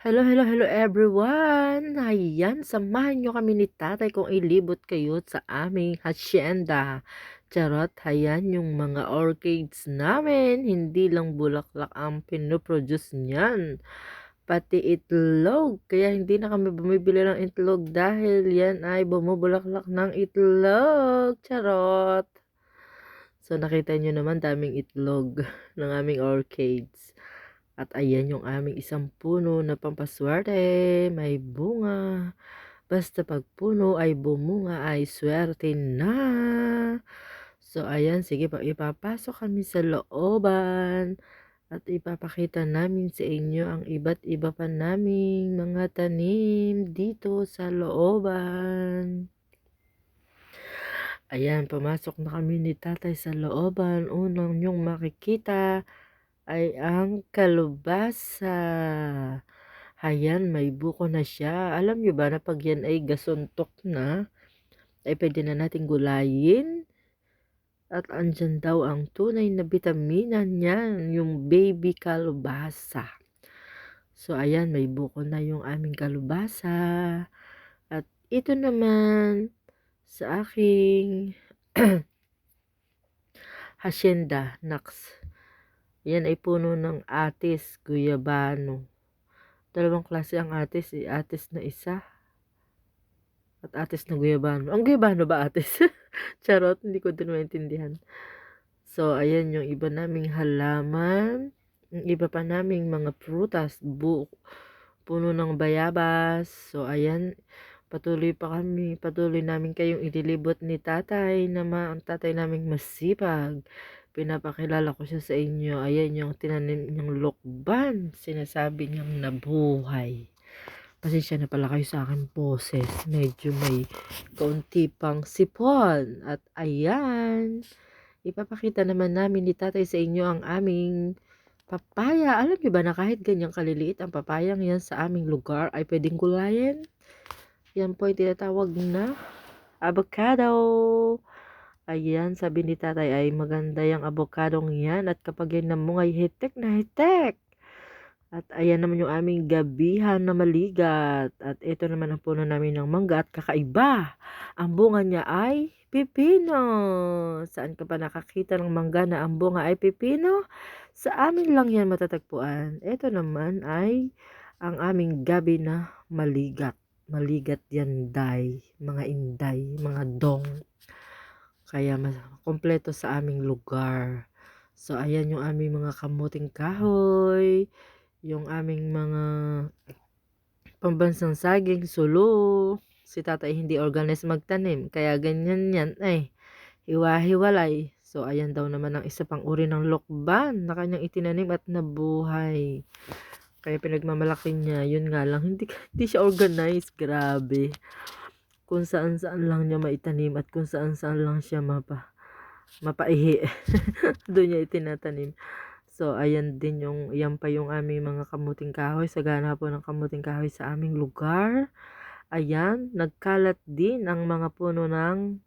Hello, hello, hello everyone! Ayan, samahan nyo kami ni tatay kung ilibot kayo sa aming hacienda. Charot, ayan yung mga orchids namin. Hindi lang bulaklak ang pinoproduce niyan. Pati itlog. Kaya hindi na kami bumibili ng itlog dahil yan ay bumubulaklak ng itlog. Charot! So nakita nyo naman daming itlog ng aming orchids. At ayan yung aming isang puno na pampaswerte, may bunga. Basta pag puno ay bumunga ay swerte na. So ayan, sige pa ipapasok kami sa looban at ipapakita namin sa inyo ang iba't iba pa naming mga tanim dito sa looban. Ayan, pumasok na kami ni tatay sa looban. Unang nyong makikita ay ang kalubasa. Ayan, may buko na siya. Alam nyo ba na pag yan ay gasuntok na, ay pwede na natin gulayin. At andyan daw ang tunay na bitamina niyan, yung baby kalubasa. So, ayan, may buko na yung aming kalubasa. At ito naman, sa aking hacienda, Nax. Yan ay puno ng atis, guyabano. Dalawang klase ang atis, eh. atis na isa at atis na guyabano. Ang guyabano ba atis? Charot, hindi ko din maintindihan. So, ayan yung iba naming halaman. Yung iba pa naming mga prutas, bu puno ng bayabas. So, ayan, patuloy pa kami, patuloy namin kayong ililibot ni tatay na ma ang tatay naming masipag pinapakilala ko siya sa inyo. Ayan yung tinanim niyang lokban. Sinasabi niyang nabuhay. Pasensya na pala kayo sa akin poses. Medyo may kaunti pang sipon. At ayan, ipapakita naman namin ni tatay sa inyo ang aming papaya. Alam niyo ba na kahit ganyang kaliliit ang papayang yan sa aming lugar ay pwedeng gulayin? Yan po ay tinatawag na avocado. Ayan, sabi ni tatay ay maganda yung abokadong yan at kapag yan namungay hitek na hitek. At ayan naman yung aming gabihan na maligat. At ito naman ang puno namin ng mangga at kakaiba. Ang bunga niya ay pipino. Saan ka pa nakakita ng mangga na ang bunga ay pipino? Sa amin lang yan matatagpuan. Ito naman ay ang aming gabi na maligat. Maligat yan day, mga inday, mga dong. Kaya mas kompleto sa aming lugar. So ayan yung aming mga kamuting kahoy, yung aming mga pambansang saging, sulo. Si tatay hindi organized magtanim, kaya ganyan yan eh. Hiwa-hiwalay. So ayan daw naman ang isa pang uri ng lokban na kanyang itinanim at nabuhay. Kaya pinagmamalaki niya, yun nga lang, hindi, hindi siya organized, grabe kung saan saan lang niya maitanim at kung saan saan lang siya mapa mapaihi. Doon niya itinatanim. So ayan din yung yan pa yung aming mga kamuting kahoy. Sagana po ng kamuting kahoy sa aming lugar. Ayan nagkalat din ang mga puno ng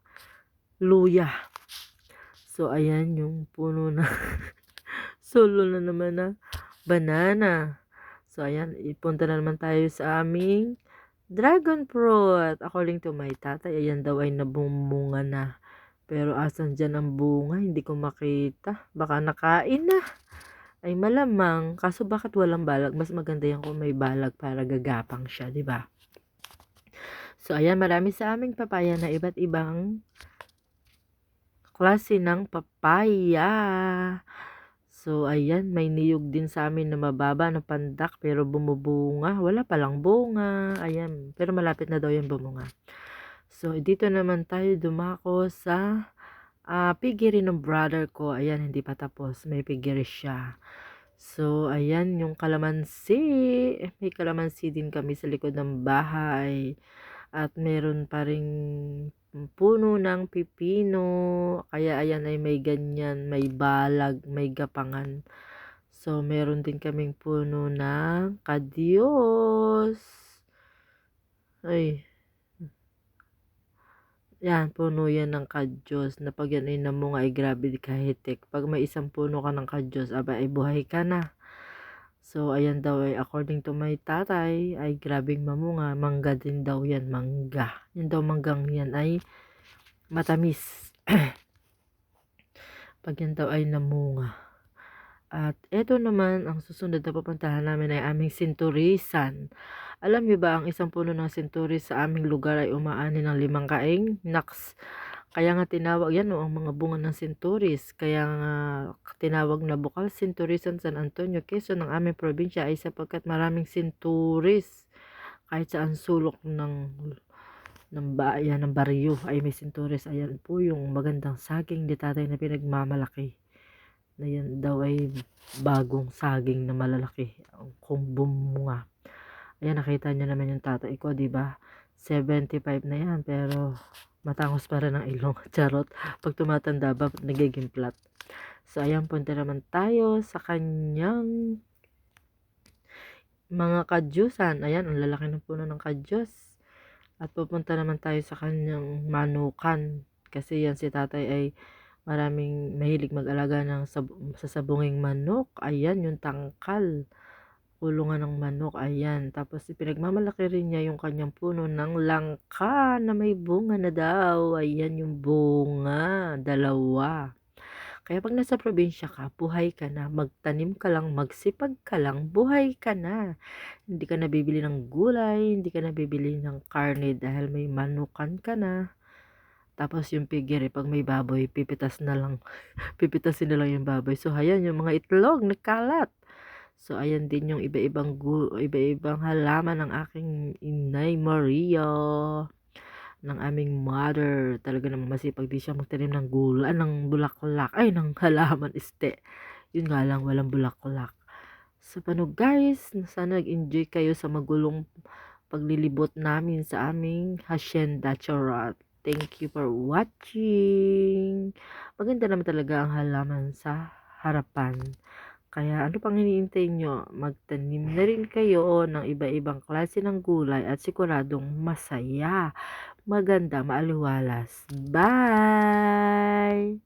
luya. So ayan yung puno na solo na naman na banana. So ayan ipunta na naman tayo sa aming Dragon fruit. According to my tatay, ayan daw ay nabumunga na. Pero asan dyan ang bunga? Hindi ko makita. Baka nakain na. Ay malamang. Kaso bakit walang balag? Mas maganda yan kung may balag para gagapang siya, di ba? So ayan, marami sa aming papaya na iba't ibang klase ng papaya. So, ayan, may niyog din sa amin na mababa na pandak pero bumubunga. Wala palang bunga. Ayan, pero malapit na daw yung bumunga. So, dito naman tayo dumako sa uh, piggery ng brother ko. Ayan, hindi pa tapos. May piggery siya. So, ayan, yung kalamansi. May kalamansi din kami sa likod ng bahay. At meron pa ring puno ng pipino. Kaya ayan ay may ganyan, may balag, may gapangan. So, meron din kaming puno ng kadyos. Ay. Yan, puno yan ng kadyos. Na pag yan ay namunga ay grabe kahitik. Pag may isang puno ka ng kadyos, aba ay buhay ka na. So, ayan daw ay according to my tatay ay grabing mamunga. Mangga din daw yan, mangga. Yan daw manggang yan ay matamis. Pag yan daw ay namunga. At eto naman, ang susunod na pupuntahan namin ay aming sinturisan. Alam niyo ba, ang isang puno ng sinturis sa aming lugar ay umaani ng limang kaing? Naks! Kaya nga tinawag yan o, ang mga bunga ng sinturis. Kaya nga tinawag na bukal sinturisan San Antonio, Quezon ng aming probinsya ay sapagkat maraming sinturis. Kahit saan sulok ng ng bayan ng baryo ay may sinturis. Ayan po yung magandang saging ni tatay na pinagmamalaki. Na yan daw ay bagong saging na malalaki. Kung bumunga. Ayan, nakita niyo naman yung tatay ko, di ba? 75 na yan, pero matangos pa rin ang ilong. Charot. Pag tumatanda ba, nagiging flat. So, ayan, punta naman tayo sa kanyang mga kadyusan. Ayan, ang lalaki ng puno ng kadyos. At pupunta naman tayo sa kanyang manukan. Kasi yan si tatay ay maraming mahilig mag-alaga ng sab sasabunging manok. Ayan, yung tangkal. Kulungan ng manok. Ayan. Tapos pinagmamalaki rin niya yung kanyang puno ng langka na may bunga na daw. Ayan yung bunga. Dalawa. Kaya pag nasa probinsya ka, buhay ka na. Magtanim ka lang, magsipag ka lang, buhay ka na. Hindi ka nabibili ng gulay, hindi ka nabibili ng karne dahil may manukan ka na. Tapos yung pigiri, pag may baboy, pipitas na lang. Pipitasin na lang yung baboy. So, ayan yung mga itlog, nagkalat. So, ayan din yung iba-ibang iba-ibang halaman ng aking inay Maria ng aming mother. Talaga namang masipag di siya magtanim ng gula, ng bulaklak, ay ng halaman este. Yun nga lang, walang bulaklak. So, paano guys, sana nag-enjoy kayo sa magulong paglilibot namin sa aming hacienda charot. Thank you for watching. Maganda naman talaga ang halaman sa harapan. Kaya ano pang hinihintay nyo? Magtanim na rin kayo ng iba-ibang klase ng gulay at siguradong masaya, maganda, maaliwalas. Bye!